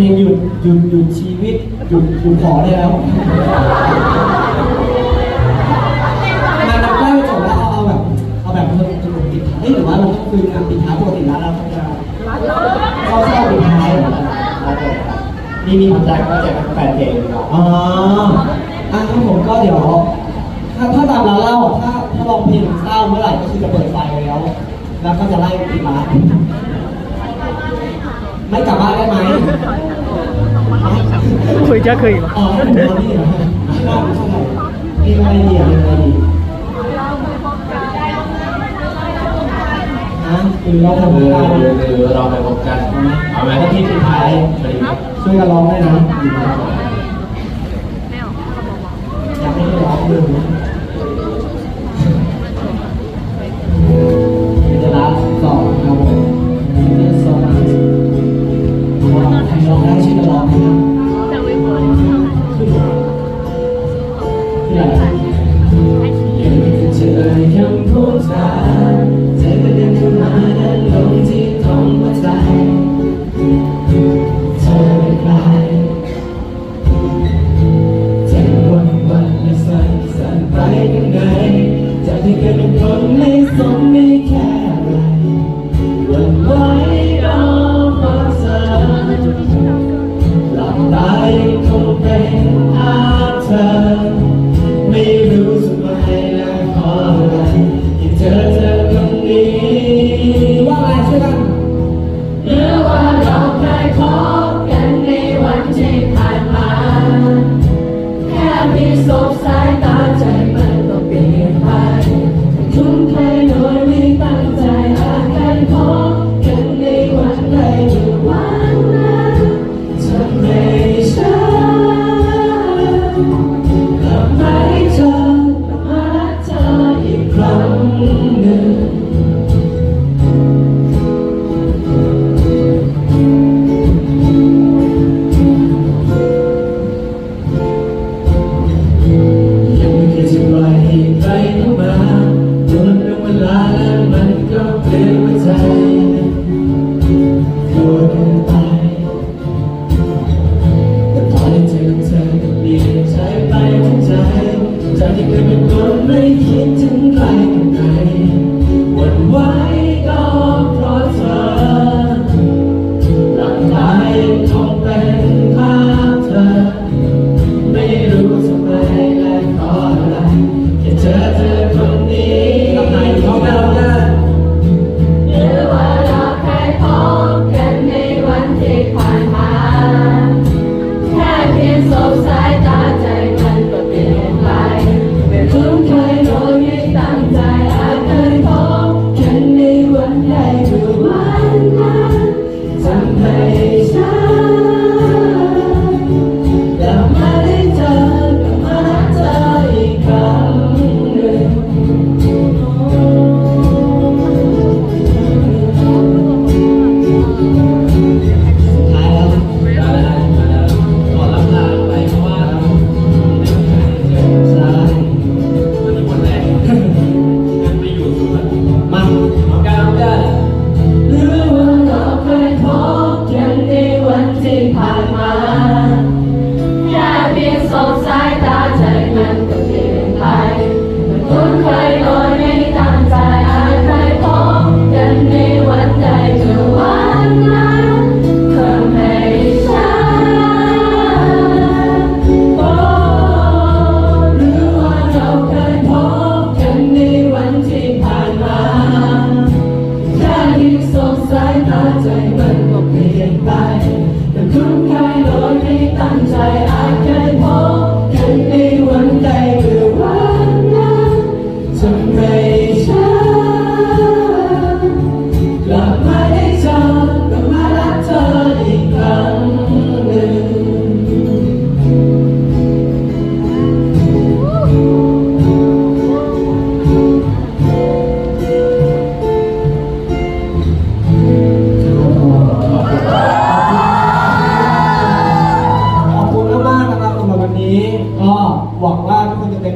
ลงหยุดหยุดหยุดชีวิตหยุดหยุดขอได้แล้วงานเราใกล้จะจบแล้วเอาเอาแบบเอาแบบสนุกปิดท้ายเอ้ยหรือว่าเราต้องคุยงานปิดท้ายปกติแล้วเราต้องจะเข้าเศร้าปิดท้ายนี่มีคนแจก็จกแฟนเพลงดีกว่าอ๋ออะครับผมก็เดี๋ยวถ้าถ้าตามร้านเหล้าถ้าถ้าลองเพลงเศร้าเมื่อไหร่ก็คือจะเปิดไฟแล้ว แล้วก็จะไล่ปิดร้านไม่กลับบ้านได้ไหม คุยจะคุยอ๋อให้ผมนอนนี่เรอไม่ได้ไม่ใช่เพลงอะไรดีอะอะไรดีนะหรือเราทำรือไรคือเราไปพบกันเอาไหมแล้วที่สุดท้ายช่วยกันร้องได้นะอยากให้ร้องด้วย สั่นยังไงจากที่เคยเป็นคนไม่สนไม่แค่อะไรหวันไหวรอเพราะเธอหลับตายังคงเป็นภาเธอไม่รู้ทำไมและเพราะอะไรที่เธอเธอคนนี้ว่าไงช่วยกันหรือว่าเราเคยพบกันในวันที่ผ่านมาแค่มีสบสายตาใจ วั ทุ่มใจโดยไม่ตั้งใจ